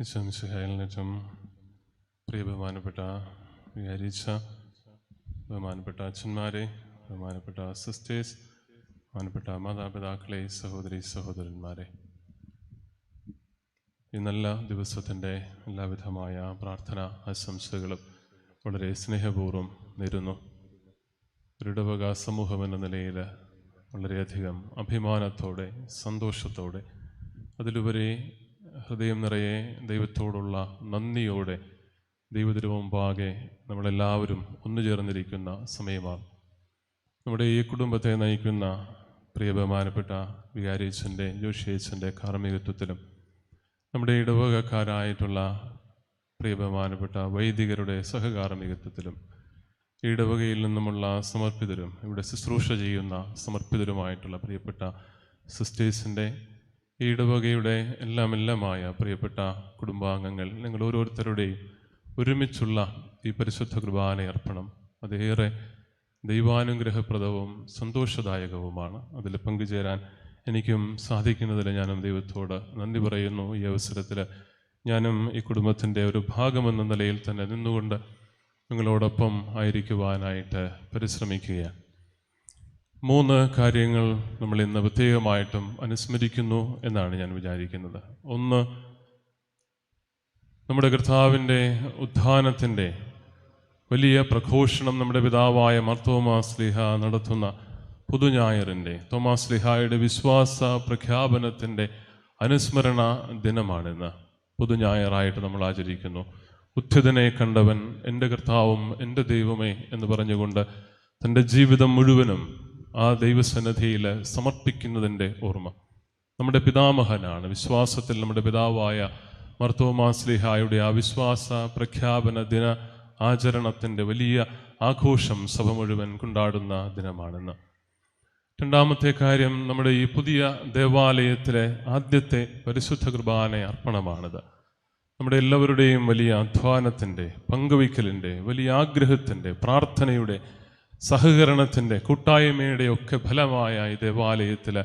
ഈശ്വംശുഹയിലും പ്രിയ ബഹുമാനപ്പെട്ട വികാരിച്ച ബഹുമാനപ്പെട്ട അച്ഛന്മാരെ ബഹുമാനപ്പെട്ട സിസ്റ്റേഴ്സ് ബഹുമാനപ്പെട്ട മാതാപിതാക്കളെ സഹോദരി സഹോദരന്മാരെ. ഈ നല്ല ദിവസത്തിന്റെ എല്ലാവിധമായ പ്രാർത്ഥന ആശംസകളും വളരെ സ്നേഹപൂർവം നേരുന്നു. ഒരിടവക സമൂഹം എന്ന നിലയിൽ വളരെയധികം അഭിമാനത്തോടെ സന്തോഷത്തോടെ അതിലുപരി ഹൃദയം നിറയെ ദൈവത്തോടുള്ള നന്ദിയോടെ ദൈവത്തിനു മുമ്പാകെ നമ്മളെല്ലാവരും ഒന്നു ചേർന്നിരിക്കുന്ന സമയമാണ്. നമ്മുടെ ഈ കുടുംബത്തെ നയിക്കുന്ന പ്രിയബഹുമാനപ്പെട്ട വികാരിയച്ഛന്റെ ജോഷിയച്ഛന്റെ കാർമ്മികത്വത്തിലും നമ്മുടെ ഇടവകക്കാരായിട്ടുള്ള പ്രിയബഹുമാനപ്പെട്ട വൈദികരുടെ സഹകാർമ്മികത്വത്തിലും ഇടവകയിൽ നിന്നുമുള്ള സമർപ്പിതരും ഇവിടെ ശുശ്രൂഷ ചെയ്യുന്ന സമർപ്പിതരുമായിട്ടുള്ള പ്രിയപ്പെട്ട സിസ്റ്റേഴ്സിന്റെ ഈ ഇടവകയുടെ എല്ലാം എല്ലാമായ പ്രിയപ്പെട്ട കുടുംബാംഗങ്ങൾ നിങ്ങൾ ഓരോരുത്തരുടെയും ഒരുമിച്ചുള്ള ഈ പരിശുദ്ധ കുർബാന അർപ്പണം. അതേറെ ദൈവാനുഗ്രഹപ്രദവും സന്തോഷദായകവുമാണ്. അതിൽ പങ്കുചേരാൻ എനിക്കും സാധിക്കുന്നതിൽ ഞാനും ദൈവത്തോട് നന്ദി പറയുന്നു. ഈ അവസരത്തിൽ ഞാനും ഈ കുടുംബത്തിന്റെ ഒരു ഭാഗമെന്ന നിലയിൽ തന്നെ നിന്നുകൊണ്ട് നിങ്ങളോടൊപ്പം ആയിരിക്കുവാനായിട്ട് പരിശ്രമിക്കുകയാണ്. മൂന്ന് കാര്യങ്ങൾ നമ്മൾ ഇന്ന് പ്രത്യേകമായിട്ടും അനുസ്മരിക്കുന്നു എന്നാണ് ഞാൻ വിചാരിക്കുന്നത്. ഒന്ന് നമ്മുടെ കർത്താവിന്റെ ഉത്ഥാനത്തിന്റെ വലിയ പ്രഘോഷണം നമ്മുടെ പിതാവായ മർത്തോമാ ലിഹ നടത്തുന്ന പുതുഞായറിന്റെ തോമാസ് ലിഹായുടെ വിശ്വാസ പ്രഖ്യാപനത്തിന്റെ അനുസ്മരണ ദിനമാണിന്ന് പുതുഞായറായിട്ട് നമ്മൾ ആചരിക്കുന്നു. ഉദ്ധിതനെ കണ്ടവൻ എന്റെ കർത്താവും എന്റെ ദൈവമേ എന്ന് പറഞ്ഞുകൊണ്ട് തന്റെ ജീവിതം മുഴുവനും ആ ദൈവസന്നിധിയിൽ സമർപ്പിക്കുന്നതിന്റെ ഓർമ്മ. നമ്മുടെ പിതാമഹനാണ്. വിശ്വാസത്തിൽ നമ്മുടെ പിതാവായ മർത്തോമാസ്ലിഹായുടെ ആ വിശ്വാസ പ്രഖ്യാപന ദിന ആചരണത്തിന്റെ വലിയ ആഘോഷം സഭ മുഴുവൻ കൊണ്ടാടുന്ന ദിനമാണെന്ന്. രണ്ടാമത്തെ കാര്യം നമ്മുടെ ഈ പുതിയ ദേവാലയത്തിലെ ആദ്യത്തെ പരിശുദ്ധ കുർബാന അർപ്പണമാണിത്. നമ്മുടെ എല്ലാവരുടെയും വലിയ അധ്വാനത്തിന്റെ പങ്കുവയ്ക്കലിന്റെ വലിയ ആഗ്രഹത്തിന്റെ പ്രാർത്ഥനയുടെ സഹകരണത്തിന്റെ കൂട്ടായ്മയുടെ ഒക്കെ ഫലമായ ഈ ദേവാലയത്തിൽ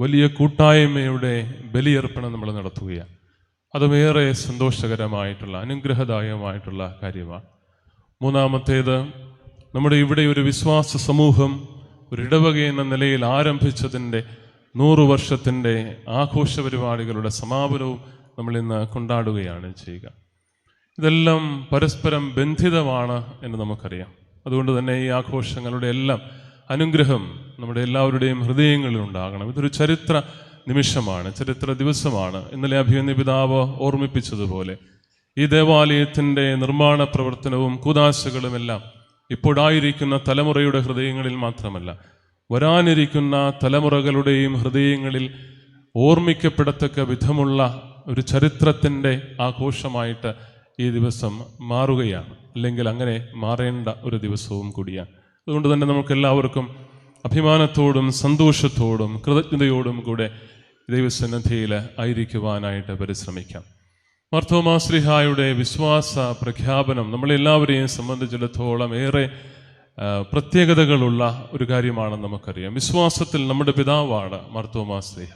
വലിയ കൂട്ടായ്മയുടെ ബലിയർപ്പണം നമ്മൾ നടത്തുകയാണ്. അത് അതുമേറെ സന്തോഷകരമായിട്ടുള്ള അനുഗ്രഹദായകമായിട്ടുള്ള കാര്യമാണ്. മൂന്നാമത്തേത് നമ്മുടെ ഇവിടെ ഒരു വിശ്വാസ സമൂഹം ഒരു ഇടവക എന്ന നിലയിൽ ആരംഭിച്ചതിന്റെ നൂറു വർഷത്തിന്റെ ആഘോഷ പരിപാടികളുടെ സമാപനവും നമ്മൾ ഇന്ന് കൊണ്ടാടുകയാണ് ചെയ്യുക. ഇതെല്ലാം പരസ്പരം ബന്ധിതമാണ് എന്ന് നമുക്കറിയാം. അതുകൊണ്ട് തന്നെ ഈ ആഘോഷങ്ങളുടെ എല്ലാം അനുഗ്രഹം നമ്മുടെ എല്ലാവരുടെയും ഹൃദയങ്ങളിൽ ഉണ്ടാകണം. ഇതൊരു ചരിത്ര നിമിഷമാണ് ചരിത്ര ദിവസമാണ്. ഇന്നലെ അഭിമന്യ പിതാവ് ഓർമ്മിപ്പിച്ചതുപോലെ ഈ ദേവാലയത്തിന്റെ നിർമ്മാണ പ്രവർത്തനവും കൂതാശകളുമെല്ലാം ഇപ്പോഴായിരിക്കുന്ന തലമുറയുടെ ഹൃദയങ്ങളിൽ മാത്രമല്ല വരാനിരിക്കുന്ന തലമുറകളുടെയും ഹൃദയങ്ങളിൽ ഓർമ്മിക്കപ്പെടത്തക്ക വിധമുള്ള ഒരു ചരിത്രത്തിന്റെ ആഘോഷമായിട്ട് ഈ ദിവസം മാറുകയാണ്. അല്ലെങ്കിൽ അങ്ങനെ മാറേണ്ട ഒരു ദിവസവും കൂടിയാണ്. അതുകൊണ്ട് തന്നെ നമുക്ക് എല്ലാവർക്കും അഭിമാനത്തോടും സന്തോഷത്തോടും കൃതജ്ഞതയോടും കൂടെ ദൈവസന്നിധിയിൽ ആയിരിക്കുവാനായിട്ട് പരിശ്രമിക്കാം. മർത്തോമാശ്രിഹായുടെ വിശ്വാസ പ്രഖ്യാപനം നമ്മളെല്ലാവരെയും സംബന്ധിച്ചിടത്തോളം ഏറെ പ്രത്യേകതകളുള്ള ഒരു കാര്യമാണെന്ന് നമുക്കറിയാം. വിശ്വാസത്തിൽ നമ്മുടെ പിതാവാണ് മർത്തോമാശ്ലിഹ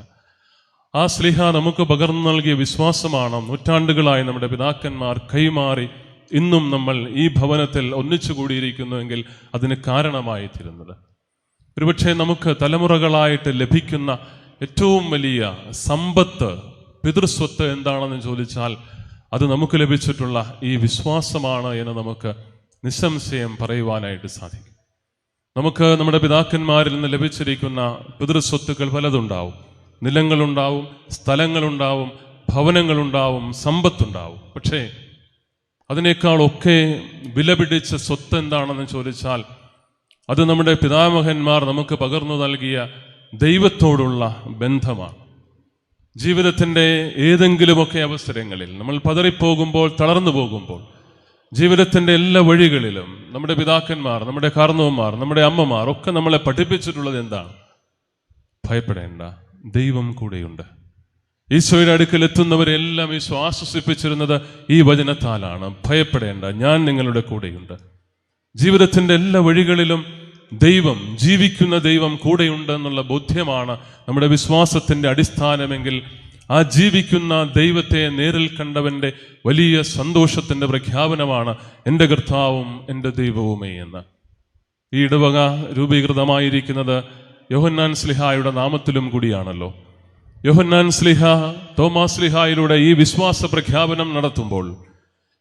ആ സ്ലിഹ നമുക്ക് പകർന്നു നൽകിയ വിശ്വാസമാണ്. നൂറ്റാണ്ടുകളായി നമ്മുടെ പിതാക്കന്മാർ കൈമാറി ഇന്നും നമ്മൾ ഈ ഭവനത്തിൽ ഒന്നിച്ചു കൂടിയിരിക്കുന്നുവെങ്കിൽ അതിന് കാരണമായി തീരുന്നത് ഒരുപക്ഷെ നമുക്ക് തലമുറകളായിട്ട് ലഭിക്കുന്ന ഏറ്റവും വലിയ സമ്പത്ത് പിതൃസ്വത്ത് എന്താണെന്ന് ചോദിച്ചാൽ അത് നമുക്ക് ലഭിച്ചിട്ടുള്ള ഈ വിശ്വാസമാണ് എന്ന് നമുക്ക് നിസ്സംശയം പറയുവാനായിട്ട് സാധിക്കും. നമുക്ക് നമ്മുടെ പിതാക്കന്മാരിൽ നിന്ന് ലഭിച്ചിരിക്കുന്ന പിതൃസ്വത്തുക്കൾ പലതുണ്ടാവും. നിലങ്ങളുണ്ടാവും സ്ഥലങ്ങളുണ്ടാവും ഭവനങ്ങളുണ്ടാവും സമ്പത്തുണ്ടാവും. പക്ഷേ അതിനേക്കാളൊക്കെ വിലപിടിച്ച സ്വത്ത് എന്താണെന്ന് ചോദിച്ചാൽ അത് നമ്മുടെ പിതാമഹന്മാർ നമുക്ക് പകർന്നു നൽകിയ ദൈവത്തോടുള്ള ബന്ധമാണ്. ജീവിതത്തിന്റെ ഏതെങ്കിലുമൊക്കെ അവസരങ്ങളിൽ നമ്മൾ പതറിപ്പോകുമ്പോൾ തളർന്നു പോകുമ്പോൾ ജീവിതത്തിന്റെ എല്ലാ വഴികളിലും നമ്മുടെ പിതാക്കന്മാർ നമ്മുടെ കാർന്നവന്മാർ നമ്മുടെ അമ്മമാർ ഒക്കെ നമ്മളെ പഠിപ്പിച്ചിട്ടുള്ളത് എന്താണ്? ഭയപ്പെടേണ്ട. ദൈവം കൂടെയുണ്ട്. ഈശോയുടെ അടുക്കൽ എത്തുന്നവരെല്ലാം ഈശോ ആശ്വസിപ്പിച്ചിരുന്നത് ഈ വചനത്താലാണ്. ഭയപ്പെടേണ്ട ഞാൻ നിങ്ങളുടെ കൂടെയുണ്ട്. ജീവിതത്തിന്റെ എല്ലാ വഴികളിലും ദൈവം ജീവിക്കുന്ന ദൈവം കൂടെയുണ്ട് എന്നുള്ള ബോധ്യമാണ് നമ്മുടെ വിശ്വാസത്തിന്റെ അടിസ്ഥാനമെങ്കിൽ ആ ജീവിക്കുന്ന ദൈവത്തെ നേരിൽ കണ്ടവന്റെ വലിയ സന്തോഷത്തിന്റെ പ്രഖ്യാപനമാണ് എന്റെ കർത്താവും എന്റെ ദൈവവുമേ എന്ന്. ഈ ഇടവക രൂപീകൃതമായിരിക്കുന്നത് യോഹന്നാൻ സ്ലിഹായുടെ നാമത്തിലും കൂടിയാണല്ലോ. യോഹന്നാൻ സ്ലിഹ തോമാസ് സ്ലിഹായിലൂടെ ഈ വിശ്വാസ പ്രഖ്യാപനം നടത്തുമ്പോൾ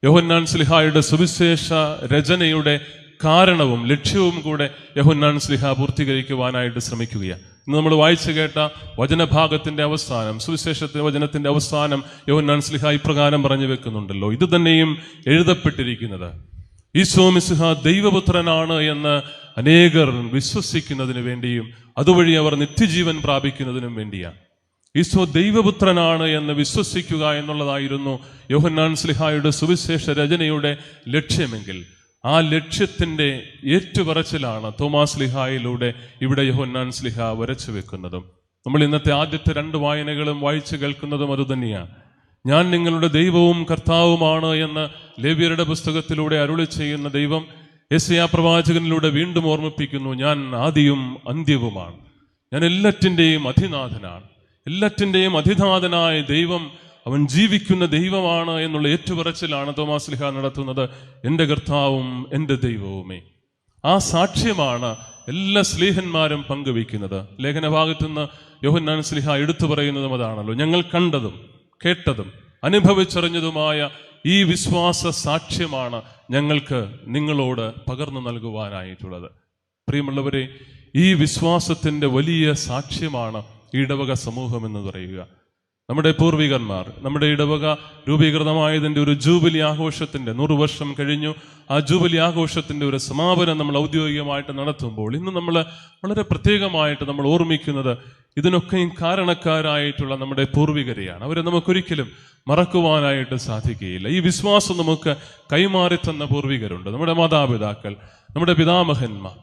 യോഹന്നാൻ സ്ലിഹായുടെ സുവിശേഷ രചനയുടെ കാരണവും ലക്ഷ്യവും കൂടെ യോഹന്നാൻ സ്ലിഹ പൂർത്തീകരിക്കുവാനായിട്ട് ശ്രമിക്കുകയാണ്. ഇന്ന് നമ്മൾ വായിച്ചു കേട്ട വചനഭാഗത്തിന്റെ അവസാനം സുവിശേഷത്തിന്റെ വചനത്തിന്റെ അവസാനം യോഹന്നാൻ സ്ലിഹ ഇപ്രകാരം പറഞ്ഞു വെക്കുന്നുണ്ടല്ലോ. ഇത് തന്നെയും എഴുതപ്പെട്ടിരിക്കുന്നത് ഈശോ മിസ്ലിഹ ദൈവപുത്രനാണ് എന്ന് അനേകർ വിശ്വസിക്കുന്നതിന് വേണ്ടിയും അതുവഴി അവർ നിത്യജീവൻ പ്രാപിക്കുന്നതിനും വേണ്ടിയാണ്. ഈശോ ദൈവപുത്രനാണ് എന്ന് വിശ്വസിക്കുക എന്നുള്ളതായിരുന്നു യോഹന്നാൻ സ്ലിഹായുടെ സുവിശേഷ രചനയുടെ ലക്ഷ്യമെങ്കിൽ. ആ ലക്ഷ്യത്തിന്റെ ഏറ്റുപറച്ചിലാണ് തോമാസ് ലിഹായിലൂടെ ഇവിടെ യോഹന്നാൻ സ്ലിഹ വരച്ചു വെക്കുന്നതും. നമ്മൾ ഇന്നത്തെ ആദ്യത്തെ രണ്ട് വായനകളും വായിച്ചു കേൾക്കുന്നതും അതുതന്നെയാണ് ഞാൻ നിങ്ങളുടെ ദൈവവും കർത്താവുമാണ് എന്ന് ലേവ്യരുടെ പുസ്തകത്തിലൂടെ അരുളി ചെയ്യുന്ന ദൈവം യെസയാ പ്രവാചകനിലൂടെ വീണ്ടും ഓർമ്മിപ്പിക്കുന്നു ഞാൻ ആദിയും അന്ത്യവുമാണ്. ഞാൻ എല്ലാറ്റിന്റെയും അധിനാഥനാണ്. എല്ലാറ്റിന്റെയും അധിനാഥനായ ദൈവം അവൻ ജീവിക്കുന്ന ദൈവമാണ് എന്നുള്ള ഏറ്റുപറച്ചിലാണ് തോമാസ് ലിഹ നടത്തുന്നത്. എന്റെ കർത്താവും എന്റെ ദൈവവുമേ. ആ സാക്ഷ്യമാണ് എല്ലാ സ്ലീഹന്മാരും പങ്കുവയ്ക്കുന്നത്. ലേഖനഭാഗത്തു നിന്ന് യോഹന്നാൻ സ്ലിഹ എടുത്തു പറയുന്നതും അതാണല്ലോ. ഞങ്ങൾ കണ്ടതും കേട്ടതും അനുഭവിച്ചറിഞ്ഞതുമായ ഈ വിശ്വാസ സാക്ഷ്യമാണ് ഞങ്ങൾക്ക് നിങ്ങളോട് പകർന്നു നൽകുവാനായിട്ടുള്ളത്. പ്രിയമുള്ളവരെ ഈ വിശ്വാസത്തിന്റെ വലിയ സാക്ഷ്യമാണ് ഇടവക സമൂഹം എന്ന് പറയുക. നമ്മുടെ പൂർവികന്മാർ നമ്മുടെ ഇടവക രൂപീകൃതമായതിന്റെ ഒരു ജൂബിലി ആഘോഷത്തിന്റെ നൂറ് വർഷം കഴിഞ്ഞു. ആ ജൂബിലി ആഘോഷത്തിന്റെ ഒരു സമാപനം നമ്മൾ ഔദ്യോഗികമായിട്ട് നടത്തുമ്പോൾ ഇന്ന് നമ്മൾ വളരെ പ്രത്യേകമായിട്ട് നമ്മൾ ഓർമ്മിക്കുന്നത് ഇതിനൊക്കെയും കാരണക്കാരായിട്ടുള്ള നമ്മുടെ പൂർവികരെയാണ്. അവരെ നമുക്കൊരിക്കലും മറക്കുവാനായിട്ട് സാധിക്കുകയില്ല. ഈ വിശ്വാസം നമുക്ക് കൈമാറി തന്ന പൂർവികരുണ്ട്. നമ്മുടെ മാതാപിതാക്കൾ നമ്മുടെ പിതാമഹന്മാർ.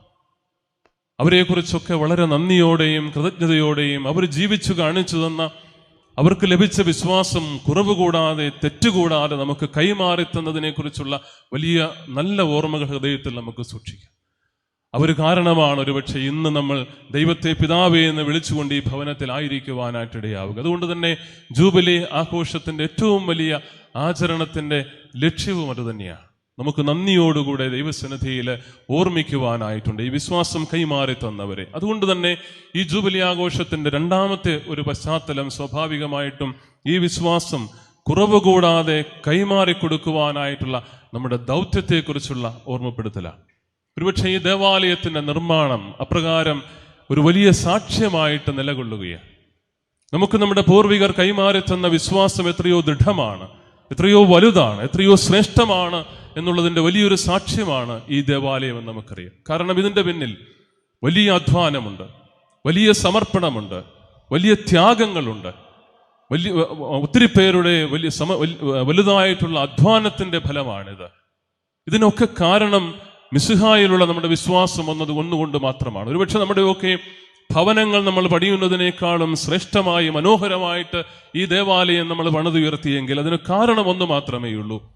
അവരെക്കുറിച്ചൊക്കെ വളരെ നന്ദിയോടെയും കൃതജ്ഞതയോടെയും അവർ ജീവിച്ചു കാണിച്ചു തന്ന അവർക്ക് ലഭിച്ച വിശ്വാസം കുറവ് കൂടാതെ തെറ്റുകൂടാതെ നമുക്ക് കൈമാറി തന്നതിനെക്കുറിച്ചുള്ള വലിയ നല്ല ഓർമ്മകൾ ഹൃദയത്തിൽ നമുക്ക് സൂക്ഷിക്കാം. അവർ കാരണമാണ് ഒരുപക്ഷെ ഇന്ന് നമ്മൾ ദൈവത്തെ പിതാവേ എന്ന് വിളിച്ചുകൊണ്ട് ഈ ഭവനത്തിൽ ആയിരിക്കുവാനായിട്ടിടയാവുക അതുകൊണ്ട് തന്നെ ജൂബിലി ആഘോഷത്തിന്റെ ഏറ്റവും വലിയ ആചരണത്തിന്റെ ലക്ഷ്യവും അത് തന്നെയാണ്. നമുക്ക് നന്ദിയോടുകൂടെ ദൈവസന്നിധിയിൽ ഓർമ്മിക്കുവാനായിട്ടുണ്ട്. ഈ വിശ്വാസം കൈമാറി തന്നവരെ. അതുകൊണ്ട് തന്നെ ഈ ജൂബിലി ആഘോഷത്തിന്റെ രണ്ടാമത്തെ ഒരു പശ്ചാത്തലം സ്വാഭാവികമായിട്ടും ഈ വിശ്വാസം കുറവ് കൂടാതെ കൈമാറി കൊടുക്കുവാനായിട്ടുള്ള നമ്മുടെ ദൗത്യത്തെക്കുറിച്ചുള്ള ഓർമ്മപ്പെടുത്തലാണ്. ഒരുപക്ഷെ ഈ ദേവാലയത്തിന്റെ നിർമ്മാണം അപ്രകാരം ഒരു വലിയ സാക്ഷ്യമായിട്ട് നിലകൊള്ളുകയാണ്. നമുക്ക് നമ്മുടെ പൂർവികർ കൈമാറി തന്ന വിശ്വാസം എത്രയോ ദൃഢമാണ് എത്രയോ വലുതാണ് എത്രയോ ശ്രേഷ്ഠമാണ് എന്നുള്ളതിന്റെ വലിയൊരു സാക്ഷ്യമാണ് ഈ ദേവാലയം എന്ന് നമുക്കറിയാം. കാരണം ഇതിന്റെ പിന്നിൽ വലിയ അധ്വാനമുണ്ട് വലിയ സമർപ്പണമുണ്ട് വലിയ ത്യാഗങ്ങളുണ്ട്. വലിയ ഒത്തിരി പേരുടെ വലിയ സമ വലുതായിട്ടുള്ള അധ്വാനത്തിന്റെ ഫലമാണിത്. ഇതിനൊക്കെ കാരണം മിസുഹായിലുള്ള നമ്മുടെ വിശ്വാസം വന്നത് ഒന്നുകൊണ്ട് മാത്രമാണ്. ഒരുപക്ഷെ നമ്മുടെയൊക്കെ ഭവനങ്ങൾ നമ്മൾ പണിയുന്നതിനേക്കാളും ശ്രേഷ്ഠമായി മനോഹരമായിട്ട് ഈ ദേവാലയം നമ്മൾ പണിതുയർത്തിയെങ്കിൽ അതിന് കാരണം ഒന്ന് മാത്രമേ ഉള്ളൂ.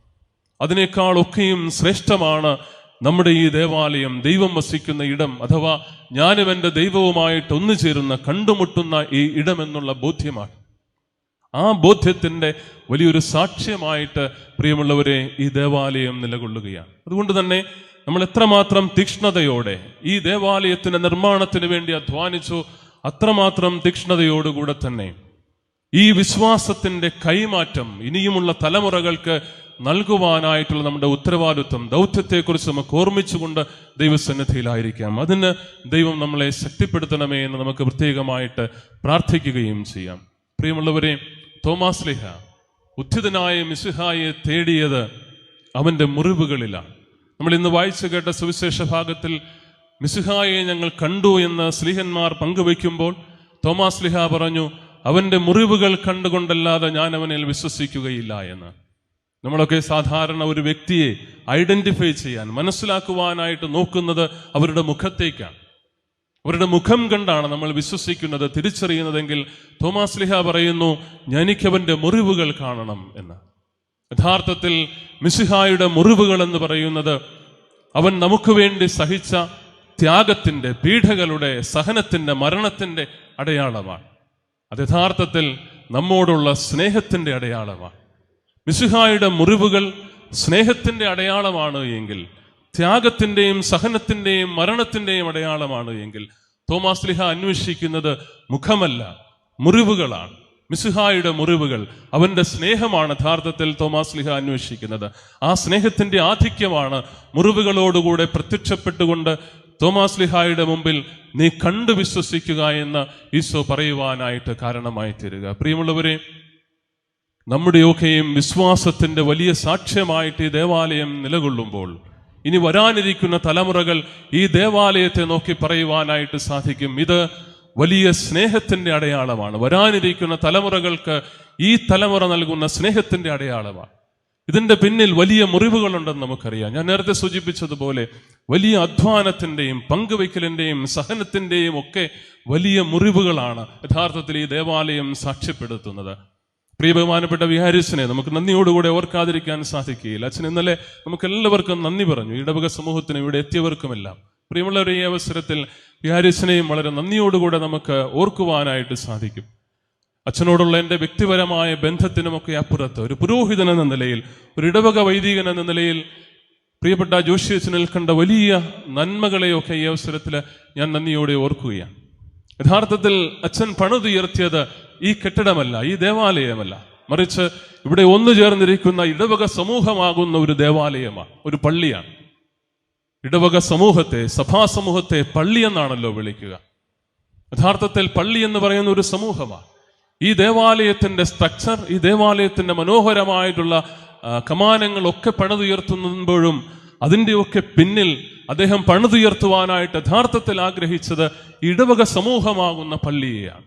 അതിനേക്കാളൊക്കെയും ശ്രേഷ്ഠമാണ് നമ്മുടെ ഈ ദേവാലയം ദൈവം വസിക്കുന്ന ഇടം അഥവാ ഞാനും എന്റെ ദൈവവുമായിട്ട് ഒന്നു ചേരുന്ന കണ്ടുമുട്ടുന്ന ഈ ഇടമെന്നുള്ള ബോധ്യമാണ്. ആ ബോധ്യത്തിന്റെ വലിയൊരു സാക്ഷ്യമായിട്ട് പ്രിയമുള്ളവരെ ഈ ദേവാലയം നിലകൊള്ളുകയാണ്. അതുകൊണ്ട് തന്നെ നമ്മൾ എത്രമാത്രം തീക്ഷ്ണതയോടെ ഈ ദേവാലയത്തിന്റെ നിർമ്മാണത്തിന് വേണ്ടി അധ്വാനിച്ചു അത്രമാത്രം തീക്ഷ്ണതയോടുകൂടെ തന്നെ ഈ വിശ്വാസത്തിന്റെ കൈമാറ്റം ഇനിയുമുള്ള തലമുറകൾക്ക് നൽകുവാനായിട്ടുള്ള നമ്മുടെ ഉത്തരവാദിത്വം ദൗത്യത്തെക്കുറിച്ച് നമുക്ക് ഓർമ്മിച്ചുകൊണ്ട് ദൈവസന്നിധിയിലായിരിക്കാം. അതിന് ദൈവം നമ്മളെ ശക്തിപ്പെടുത്തണമേ എന്ന് നമുക്ക് പ്രത്യേകമായിട്ട് പ്രാർത്ഥിക്കുകയും ചെയ്യാം. പ്രിയമുള്ളവരെ തോമാസ് ലിഹ ഉദ്ധിതനായ മിശിഹായെ തേടിയത് അവന്റെ മുറിവുകളിലാണ്. നമ്മൾ ഇന്ന് വായിച്ചു കേട്ട സുവിശേഷ ഭാഗത്തിൽ മിസുഹായെ ഞങ്ങൾ കണ്ടു എന്ന് സ്ലിഹന്മാർ പങ്കുവയ്ക്കുമ്പോൾ തോമാസ് ലിഹ പറഞ്ഞു അവന്റെ മുറിവുകൾ കണ്ടുകൊണ്ടല്ലാതെ ഞാൻ അവനിൽ വിശ്വസിക്കുകയില്ല എന്ന്. നമ്മളൊക്കെ സാധാരണ ഒരു വ്യക്തിയെ ഐഡന്റിഫൈ ചെയ്യാൻ മനസ്സിലാക്കുവാനായിട്ട് നോക്കുന്നത് അവരുടെ മുഖത്തേക്കാണ്. അവരുടെ മുഖം കണ്ടാണ് നമ്മൾ വിശ്വസിക്കുന്നത് തിരിച്ചറിയുന്നതെങ്കിൽ തോമാസ് ലിഹ പറയുന്നു എനിക്കവന്റെ മുറിവുകൾ കാണണം എന്ന്. യഥാർത്ഥത്തിൽ മിസിഹായുടെ മുറിവുകൾ എന്ന് പറയുന്നത് അവൻ നമുക്ക് വേണ്ടി സഹിച്ച ത്യാഗത്തിന്റെ പീഠകളുടെ സഹനത്തിന്റെ മരണത്തിന്റെ അടയാളമാണ്. അത് യഥാർത്ഥത്തിൽ നമ്മോടുള്ള സ്നേഹത്തിന്റെ അടയാളമാണ്. മിശിഹായുടെ മുറിവുകൾ സ്നേഹത്തിന്റെ അടയാളമാണ് എങ്കിൽ ത്യാഗത്തിന്റെയും സഹനത്തിന്റെയും മരണത്തിന്റെയും അടയാളമാണ് എങ്കിൽ തോമാസ് ലിഹ അന്വേഷിക്കുന്നത് മുഖമല്ല മുറിവുകളാണ്. മിശിഹായുടെ മുറിവുകൾ അവന്റെ സ്നേഹമാണ് യഥാർത്ഥത്തിൽ തോമാസ് ലിഹ അന്വേഷിക്കുന്നത്. ആ സ്നേഹത്തിന്റെ ആധിക്യമാണ് മുറിവുകളോടുകൂടെ പ്രത്യക്ഷപ്പെട്ടുകൊണ്ട് തോമാസ് ലിഹായുടെ മുമ്പിൽ നീ കണ്ടു വിശ്വസിക്കുക എന്ന് ഈശോ പറയുവാനായിട്ട് കാരണമായി തീരുക. പ്രിയമുള്ളവരെ നമ്മുടെയൊക്കെയും വിശ്വാസത്തിന്റെ വലിയ സാക്ഷ്യമായിട്ട് ഈ ദേവാലയം നിലകൊള്ളുമ്പോൾ ഇനി വരാനിരിക്കുന്ന തലമുറകൾ ഈ ദേവാലയത്തെ നോക്കി പറയുവാനായിട്ട് സാധിക്കും. ഇത് വലിയ സ്നേഹത്തിന്റെ അടയാളമാണ്. വരാനിരിക്കുന്ന തലമുറകൾക്ക് ഈ തലമുറ നൽകുന്ന സ്നേഹത്തിന്റെ അടയാളമാണ്. ഇതിന്റെ പിന്നിൽ വലിയ മുറിവുകളുണ്ടെന്ന് നമുക്കറിയാം. ഞാൻ നേരത്തെ സൂചിപ്പിച്ചതുപോലെ വലിയ അധ്വാനത്തിന്റെയും പങ്കുവയ്ക്കലിന്റെയും സഹനത്തിന്റെയും ഒക്കെ വലിയ മുറിവുകളാണ് യഥാർത്ഥത്തിൽ ഈ ദേവാലയം സാക്ഷ്യപ്പെടുത്തുന്നത്. പ്രിയ ബഹുമാനപ്പെട്ട വിഹാരിസിനെ നമുക്ക് നന്ദിയോടുകൂടെ ഓർക്കാതിരിക്കാൻ സാധിക്കുകയില്ല. അച്ഛൻ ഇന്നലെ നമുക്ക് എല്ലാവർക്കും നന്ദി പറഞ്ഞു. ഇടവക സമൂഹത്തിനും ഇവിടെ എത്തിയവർക്കുമെല്ലാം. പ്രിയമുള്ളവർ ഈ അവസരത്തിൽ വിഹാരിസിനെയും വളരെ നന്ദിയോടുകൂടെ നമുക്ക് ഓർക്കുവാനായിട്ട് സാധിക്കും. അച്ഛനോടുള്ള എന്റെ വ്യക്തിപരമായ ബന്ധത്തിനുമൊക്കെ അപ്പുറത്ത് ഒരു പുരോഹിതൻ എന്ന നിലയിൽ ഒരു ഇടവക വൈദികൻ എന്ന നിലയിൽ പ്രിയപ്പെട്ട ജോഷി അച്ഛൻ കണ്ട വലിയ നന്മകളെയൊക്കെ ഈ അവസരത്തിൽ ഞാൻ നന്ദിയോടെ ഓർക്കുകയാണ്. യഥാർത്ഥത്തിൽ അച്ഛൻ പണിതുയർത്തിയത് ഈ കെട്ടിടമല്ല ഈ ദേവാലയമല്ല. മറിച്ച് ഇവിടെ ഒന്നു ചേർന്നിരിക്കുന്ന ഇടവക സമൂഹമാകുന്ന ഒരു ദേവാലയമാണ് ഒരു പള്ളിയാണ്. ഇടവക സമൂഹത്തെ സഭാസമൂഹത്തെ പള്ളി എന്നാണല്ലോ വിളിക്കുക. യഥാർത്ഥത്തിൽ പള്ളി എന്ന് പറയുന്ന ഒരു സമൂഹമാണ്. ഈ ദേവാലയത്തിന്റെ സ്ട്രക്ചർ ഈ ദേവാലയത്തിന്റെ മനോഹരമായിട്ടുള്ള കമാനങ്ങളൊക്കെ പണിതുയർത്തുമ്പോഴും അതിന്റെയൊക്കെ പിന്നിൽ അദ്ദേഹം പണിതുയർത്തുവാനായിട്ട് യഥാർത്ഥത്തിൽ ആഗ്രഹിച്ചത് ഇടവക സമൂഹമാകുന്ന പള്ളിയെയാണ്.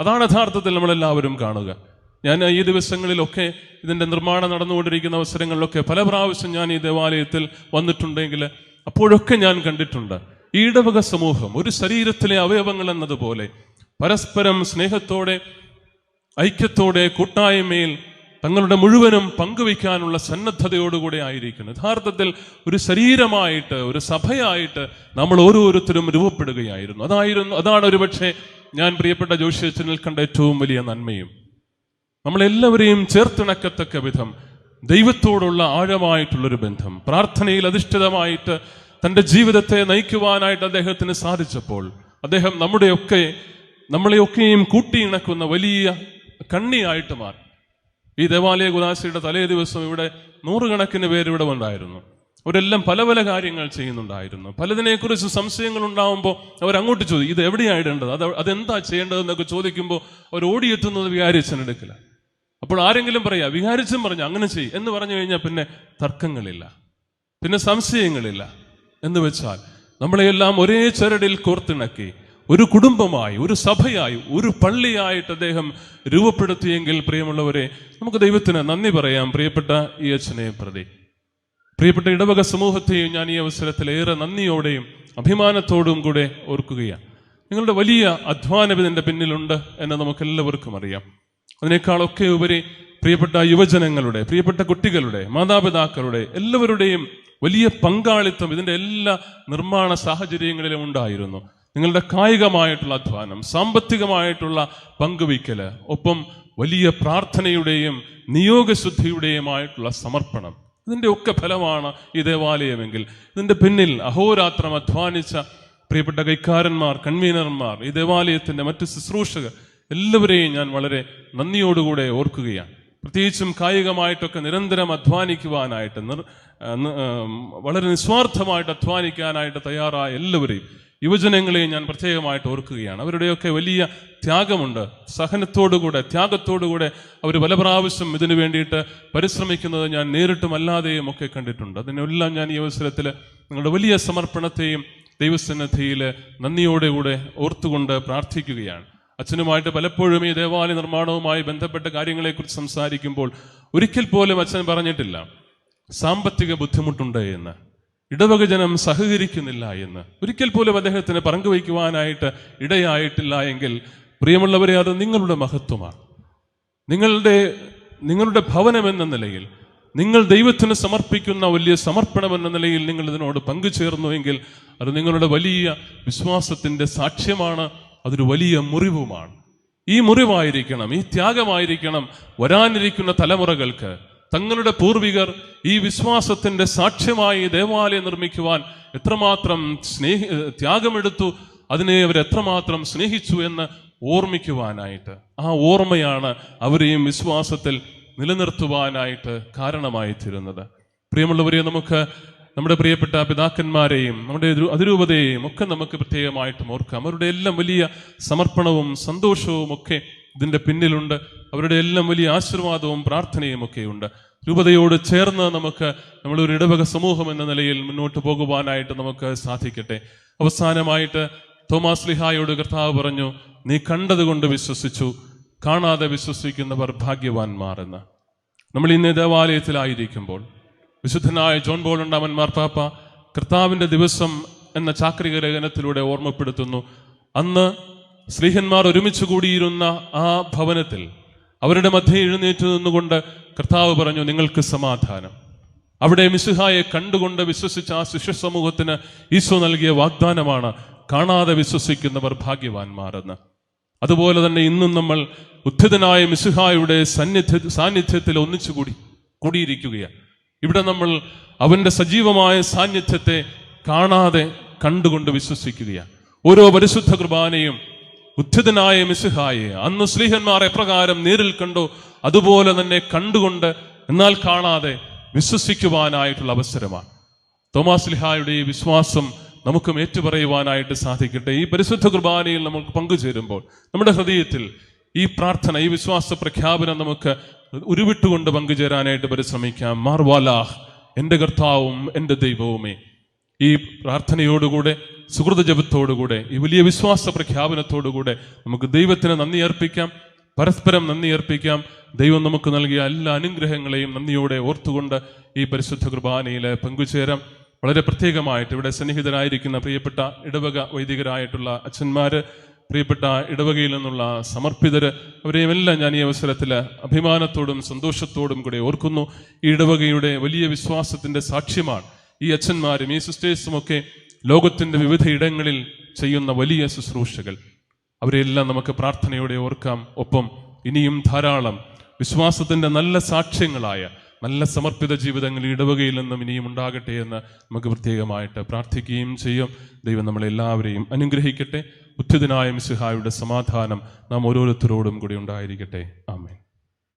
അതാണ് യഥാർത്ഥത്തിൽ നമ്മളെല്ലാവരും കാണുക. ഞാൻ ഈ ദിവസങ്ങളിലൊക്കെ ഇതിന്റെ നിർമ്മാണം നടന്നുകൊണ്ടിരിക്കുന്ന അവസരങ്ങളിലൊക്കെ പല പ്രാവശ്യം ഞാൻ ഈ ദേവാലയത്തിൽ വന്നിട്ടുണ്ടെങ്കിൽ അപ്പോഴൊക്കെ ഞാൻ കണ്ടിട്ടുണ്ട്. ഈടവക സമൂഹം ഒരു ശരീരത്തിലെ അവയവങ്ങൾ എന്നതുപോലെ പരസ്പരം സ്നേഹത്തോടെ ഐക്യത്തോടെ കൂട്ടായ്മയിൽ തങ്ങളുടെ മുഴുവനും പങ്കുവയ്ക്കാനുള്ള സന്നദ്ധതയോടുകൂടെ ആയിരിക്കുന്നു. യഥാർത്ഥത്തിൽ ഒരു ശരീരമായിട്ട് ഒരു സഭയായിട്ട് നമ്മൾ ഓരോരുത്തരും രൂപപ്പെടുകയായിരുന്നു. അതായിരുന്നു അതാണ് ഒരുപക്ഷെ ഞാൻ പ്രിയപ്പെട്ട ജോഷിയച്ചനിൽ കണ്ട ഏറ്റവും വലിയ നന്മയും. നമ്മളെല്ലാവരെയും ചേർത്തിണക്കത്തക്ക വിധം ദൈവത്തോടുള്ള ആഴമായിട്ടുള്ളൊരു ബന്ധം പ്രാർത്ഥനയിൽ അധിഷ്ഠിതമായിട്ട് തന്റെ ജീവിതത്തെ നയിക്കുവാനായിട്ട് അദ്ദേഹത്തിന് സാധിച്ചപ്പോൾ അദ്ദേഹം നമ്മുടെയൊക്കെ നമ്മളെയൊക്കെയും കൂട്ടിയിണക്കുന്ന വലിയ കണ്ണിയായിട്ട് മാറി. ഈ ദേവാലയ ഗുദാശിയുടെ തലേ ദിവസം ഇവിടെ നൂറുകണക്കിന് പേര് ഇവിടെ ഉണ്ടായിരുന്നു അവരെല്ലാം പല പല കാര്യങ്ങൾ ചെയ്യുന്നുണ്ടായിരുന്നു. പലതിനെക്കുറിച്ച് സംശയങ്ങൾ ഉണ്ടാവുമ്പോൾ അവർ അങ്ങോട്ട് ചോദിക്കും ഇത് എവിടെയാണ് ഇടേണ്ടത്? അത് അതെന്താ ചെയ്യേണ്ടതെന്നൊക്കെ ചോദിക്കുമ്പോൾ അവർ ഓടിയെത്തുന്നത് വികാരിച്ചനെടുക്കില്ല അപ്പോൾ ആരെങ്കിലും പറയാ വിഹാരിച്ചും പറഞ്ഞു അങ്ങനെ ചെയ്യും എന്ന് പറഞ്ഞു കഴിഞ്ഞാൽ പിന്നെ തർക്കങ്ങളില്ല പിന്നെ സംശയങ്ങളില്ല എന്ന് വെച്ചാൽ നമ്മളെയെല്ലാം ഒരേ ചരടിൽ കോർത്തിണക്കി ഒരു കുടുംബമായി ഒരു സഭയായി ഒരു പള്ളിയായിട്ട് അദ്ദേഹം രൂപപ്പെടുത്തിയെങ്കിൽ പ്രിയമുള്ളവരെ നമുക്ക് ദൈവത്തിന് നന്ദി പറയാം. പ്രിയപ്പെട്ട ഈ അച്ഛനെ പ്രതി പ്രിയപ്പെട്ട ഇടവക സമൂഹത്തെയും ഞാൻ ഈ അവസരത്തിൽ ഏറെ നന്ദിയോടെയും അഭിമാനത്തോടും കൂടെ ഓർക്കുകയാണ്. നിങ്ങളുടെ വലിയ അധ്വാനം ഇതിന്റെ പിന്നിലുണ്ട് എന്ന് നമുക്ക് എല്ലാവർക്കും അറിയാം. അതിനേക്കാളൊക്കെ ഉപരി പ്രിയപ്പെട്ട യുവജനങ്ങളുടെ പ്രിയപ്പെട്ട കുട്ടികളുടെ മാതാപിതാക്കളുടെ എല്ലാവരുടെയും വലിയ പങ്കാളിത്തം ഇതിന്റെ എല്ലാ നിർമ്മാണ സാഹചര്യങ്ങളിലും ഉണ്ടായിരുന്നു. നിങ്ങളുടെ കായികമായിട്ടുള്ള അധ്വാനം സാമ്പത്തികമായിട്ടുള്ള പങ്കുവയ്ക്കൽ ഒപ്പം വലിയ പ്രാർത്ഥനയുടെയും നിയോഗശുദ്ധിയുടെയുമായിട്ടുള്ള സമർപ്പണം. ഇതിന്റെ ഒക്കെ ഫലമാണ് ഈ ദേവാലയമെങ്കിൽ. ഇതിന്റെ പിന്നിൽ അഹോരാത്രം അധ്വാനിച്ച പ്രിയപ്പെട്ട കൈക്കാരന്മാർ കൺവീനർമാർ ഈ ദേവാലയത്തിന്റെ മറ്റ് ശുശ്രൂഷകർ എല്ലാവരെയും ഞാൻ വളരെ നന്ദിയോടുകൂടെ ഓർക്കുകയാണ്. പ്രത്യേകിച്ചും കായികമായിട്ടൊക്കെ നിരന്തരം അധ്വാനിക്കുവാനായിട്ട് വളരെ നിസ്വാർത്ഥമായിട്ട് അധ്വാനിക്കാനായിട്ട് തയ്യാറായ എല്ലാവരെയും യുവജനങ്ങളെയും ഞാൻ പ്രത്യേകമായിട്ട് ഓർക്കുകയാണ്. അവരുടെയൊക്കെ വലിയ ത്യാഗമുണ്ട്. സഹനത്തോടുകൂടെ ത്യാഗത്തോടുകൂടെ അവർ പല പ്രാവശ്യം ഇതിനു വേണ്ടിയിട്ട് പരിശ്രമിക്കുന്നത് ഞാൻ നേരിട്ടും അല്ലാതെയും ഒക്കെ കണ്ടിട്ടുണ്ട്. അതിനെല്ലാം ഞാൻ ഈ അവസരത്തിൽ നിങ്ങളുടെ വലിയ സമർപ്പണത്തെയും ദൈവസന്നിധിയിൽ നന്ദിയോടുകൂടെ ഓർത്തുകൊണ്ട് പ്രാർത്ഥിക്കുകയാണ്. അച്ഛനുമായിട്ട് പലപ്പോഴും ഈ ദേവാലയ നിർമ്മാണവുമായി ബന്ധപ്പെട്ട കാര്യങ്ങളെക്കുറിച്ച് സംസാരിക്കുമ്പോൾ ഒരിക്കൽ പോലും അച്ഛൻ പറഞ്ഞിട്ടില്ല. സാമ്പത്തിക ബുദ്ധിമുട്ടുണ്ട് എന്ന്. ഇടവക ജനം സഹകരിക്കുന്നില്ല എന്ന്. ഒരിക്കൽ പോലും അദ്ദേഹത്തിന് പങ്കുവയ്ക്കുവാനായിട്ട് ഇടയായിട്ടില്ല എങ്കിൽ പ്രിയമുള്ളവരെ അത് നിങ്ങളുടെ മഹത്വമാണ്. നിങ്ങളുടെ നിങ്ങളുടെ ഭവനം എന്ന നിലയിൽ നിങ്ങൾ ദൈവത്തിന് സമർപ്പിക്കുന്ന വലിയ സമർപ്പണം എന്ന നിലയിൽ നിങ്ങൾ ഇതിനോട് പങ്കുചേർന്നുവെങ്കിൽ അത് നിങ്ങളുടെ വലിയ വിശ്വാസത്തിന്റെ സാക്ഷ്യമാണ്. അതൊരു വലിയ മുറിവുമാണ്. ഈ മുറിവായിരിക്കണം ഈ ത്യാഗമായിരിക്കണം വരാനിരിക്കുന്ന തലമുറകൾക്ക്. തങ്ങളുടെ പൂർവികർ ഈ വിശ്വാസത്തിന്റെ സാക്ഷ്യമായി ദേവാലയം നിർമ്മിക്കുവാൻ എത്രമാത്രം സ്നേഹി ത്യാഗമെടുത്തു അതിനെ അവർ എത്രമാത്രം സ്നേഹിച്ചു എന്ന് ഓർമ്മിക്കുവാനായിട്ട്. ആ ഓർമ്മയാണ് അവരെയും വിശ്വാസത്തിൽ നിലനിർത്തുവാനായിട്ട് കാരണമായി തീരുന്നത് പ്രിയമുള്ളവരെ നമുക്ക് നമ്മുടെ പ്രിയപ്പെട്ട പിതാക്കന്മാരെയും നമ്മുടെ അതിരു- അതിരൂപതയെയും ഒക്കെ നമുക്ക് പ്രത്യേകമായിട്ടും ഓർക്കാം. അവരുടെ എല്ലാം വലിയ സമർപ്പണവും സന്തോഷവും ഒക്കെ ഇതിന്റെ പിന്നിലുണ്ട്. അവരുടെ എല്ലാം വലിയ ആശീർവാദവും പ്രാർത്ഥനയും ഒക്കെ ഉണ്ട്. രൂപതയോട് ചേർന്ന് നമുക്ക് നമ്മളൊരു ഇടവക സമൂഹം എന്ന നിലയിൽ മുന്നോട്ട് പോകുവാനായിട്ട് നമുക്ക് സാധിക്കട്ടെ. അവസാനമായിട്ട് തോമാസ് ലിഹായോട് കർത്താവ് പറഞ്ഞു നീ കണ്ടതുകൊണ്ട് വിശ്വസിച്ചു കാണാതെ വിശ്വസിക്കുന്നവർ ഭാഗ്യവാന്മാർ എന്ന്. നമ്മൾ ഇന്ന് ദേവാലയത്തിലായിരിക്കുമ്പോൾ വിശുദ്ധനായ ജോൺ ബോൾ മാർപ്പാപ്പ. കർത്താവിന്റെ ദിവസം എന്ന ചാക്രിക ലേഖനത്തിലൂടെ ഓർമ്മപ്പെടുത്തുന്നു. അന്ന് സ്ത്രീഹന്മാർ ഒരുമിച്ച് കൂടിയിരുന്ന ആ ഭവനത്തിൽ അവരുടെ മധ്യ എഴുന്നേറ്റ് നിന്നുകൊണ്ട് കർത്താവ് പറഞ്ഞു നിങ്ങൾക്ക് സമാധാനം. അവിടെ മിശുഹായെ കണ്ടുകൊണ്ട് വിശ്വസിച്ച ആ ശിഷ്യ സമൂഹത്തിന് ഈശോ നൽകിയ വാഗ്ദാനമാണ് കാണാതെ വിശ്വസിക്കുന്നവർ ഭാഗ്യവാന്മാരെന്ന്. അതുപോലെ തന്നെ ഇന്നും നമ്മൾ ഉദ്ധിതനായ മിശുഹായുടെ സന്നിധ്യ സാന്നിധ്യത്തിൽ ഒന്നിച്ചുകൂടി കൂടിയിരിക്കുകയാണ്. ഇവിടെ നമ്മൾ അവന്റെ സജീവമായ സാന്നിധ്യത്തെ കാണാതെ കണ്ടുകൊണ്ട് വിശ്വസിക്കുകയാണ്. ഓരോ പരിശുദ്ധ കുർബാനയും ഉദ്ധിതനായ മിസ്സുഹായെ അന്ന് സ്ലീഹന്മാർ എപ്രകാരം നേരിൽ കണ്ടോ അതുപോലെ തന്നെ കണ്ടുകൊണ്ട് എന്നാൽ കാണാതെ വിശ്വസിക്കുവാനായിട്ടുള്ള അവസരമാണ്. തോമാസ് ലിഹായുടെ ഈ വിശ്വാസം നമുക്കും ഏറ്റുപറയുവാനായിട്ട് സാധിക്കട്ടെ. ഈ പരിശുദ്ധ കുർബാനയിൽ നമുക്ക് പങ്കുചേരുമ്പോൾ നമ്മുടെ ഹൃദയത്തിൽ ഈ പ്രാർത്ഥന ഈ വിശ്വാസ പ്രഖ്യാപനം നമുക്ക് ഉരുവിട്ടുകൊണ്ട് പങ്കുചേരാനായിട്ട് പരിശ്രമിക്കാം. മാർവാലാഹ് എന്റെ കർത്താവും എന്റെ ദൈവവുമേ. ഈ പ്രാർത്ഥനയോടുകൂടെ സുഹൃത ജപത്തോടുകൂടെ ഈ വലിയ വിശ്വാസ പ്രഖ്യാപനത്തോടുകൂടെ നമുക്ക് ദൈവത്തിന് നന്ദി അർപ്പിക്കാം. പരസ്പരം നന്ദി അർപ്പിക്കാം. ദൈവം നമുക്ക് നൽകിയ എല്ലാ അനുഗ്രഹങ്ങളെയും നന്ദിയോടെ ഓർത്തുകൊണ്ട് ഈ പരിശുദ്ധ കുർബാനയിൽ പങ്കുചേരാം. വളരെ പ്രത്യേകമായിട്ട് ഇവിടെ സന്നിഹിതരായിരിക്കുന്ന പ്രിയപ്പെട്ട ഇടവക വൈദികരായിട്ടുള്ള അച്ഛന്മാര് പ്രിയപ്പെട്ട ഇടവകയിൽ നിന്നുള്ള സമർപ്പിതര് അവരെയുമെല്ലാം ഞാൻ ഈ അവസരത്തിൽ അഭിമാനത്തോടും സന്തോഷത്തോടും കൂടെ ഓർക്കുന്നു. ഈ ഇടവകയുടെ വലിയ വിശ്വാസത്തിന്റെ സാക്ഷ്യമാണ് ഈ അച്ഛന്മാരും ഈ സിസ്റ്റേഴ്സും ഒക്കെ ലോകത്തിന്റെ വിവിധ ഇടങ്ങളിൽ ചെയ്യുന്ന വലിയ ശുശ്രൂഷകൾ. അവരെയെല്ലാം നമുക്ക് പ്രാർത്ഥനയോടെ ഓർക്കാം. ഒപ്പം ഇനിയും ധാരാളം വിശ്വാസത്തിന്റെ നല്ല സാക്ഷ്യങ്ങളായ നല്ല സമർപ്പിത ജീവിതങ്ങൾ ഇടവകയിൽ നിന്നും ഇനിയും ഉണ്ടാകട്ടെ എന്ന് നമുക്ക് പ്രത്യേകമായിട്ട് പ്രാർത്ഥിക്കുകയും ചെയ്യും. ദൈവം നമ്മളെല്ലാവരെയും അനുഗ്രഹിക്കട്ടെ. ഉദ്ധിതനായ മിസ്ഹായുടെ സമാധാനം നാം ഓരോരുത്തരോടും കൂടി ഉണ്ടായിരിക്കട്ടെ. ആമേൻ.